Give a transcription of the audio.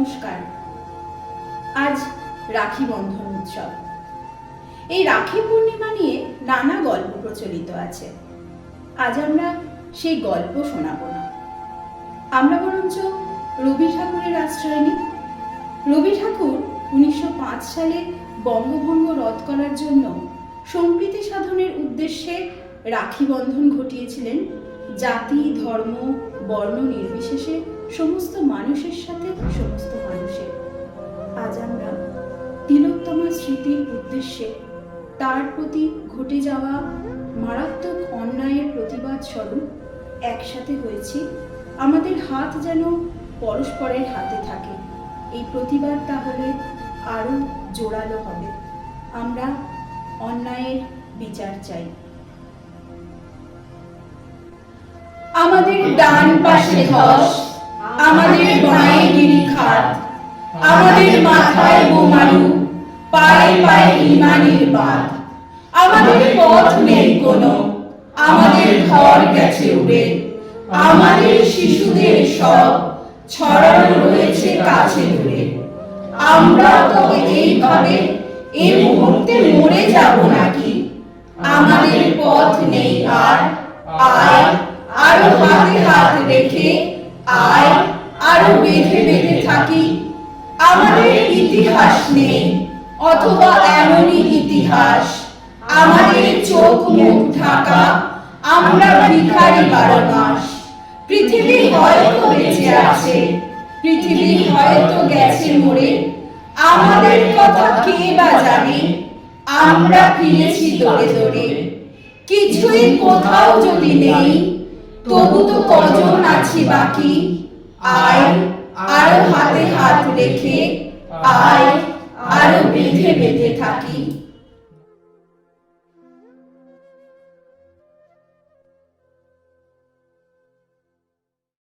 নমস্কার। আজ রাখি বন্ধন উৎসব। এই রাখি পূর্ণিমা নিয়ে নানা গল্প প্রচলিত আছে। আজ আমরা সেই গল্প শোনাবো না। আমরা বরঞ্চ রবি ঠাকুরের আশ্রয় নিই। রবি ঠাকুর উনিশশো পাঁচ সালে বঙ্গভঙ্গ রদ করার জন্য সম্প্রীতি সাধনের উদ্দেশ্যে রাখি বন্ধন ঘটিয়েছিলেন। জাতি, ধর্ম, বর্ণ নির্বিশেষে সমস্ত মানুষের সাথে সমস্ত মানুষের। আজ আমরা তিলোত্তমার স্মৃতির উদ্দেশ্যে তার প্রতি ঘটে যাওয়া মারাত্মক অন্যায়ের প্রতিবাদ স্বরূপ একসাথে হয়েছি, আমাদের হাত যেন পরস্পরের হাতে থাকে। এই প্রতিবাদ তাহলে আরও জোরালো হবে। আমরা অন্যায়ের বিচার চাই। আমাদের ডান পাশে ধস, আমাদের বাঁয়ে গিরিখাত আমাদের মাথায় বোমারু, পায়ে পায়ে ইমানের বাঁধ। আমাদের পথ নেই কোনো, আমাদের ঘর গেছে উড়ে। আমাদের শিশুদের সব ছড়ানো রয়েছে কাছে দূরে আমরা তবে এইভাবে এই মুহূর্তে মরে যাব নাকি? আমাদের পথ নেই আর আয় আরও হাতে হাত রেখে আয় আরও বেঁধে বেঁধে থাকি। আমাদের ইতিহাস নেই, অথবা এমনই ইতিহাস। আমাদের চোখ মুখ ঢাকা, আমরা ভিখারি বারো মাস পৃথিবী হয়তো বেঁচে আছে, পৃথিবী হয়তো গেছে মরে। আমাদের কথা কে বা জানে? আমরা ফিরেছি দৌড়ে দৌড়ে। কিছুই কোথাও যদি নেই তবু তো কজন আছি বাকি? আয়, আরও হাতে হাত রেখে, আয়, আরও বেঁধে বেঁধে থাকি।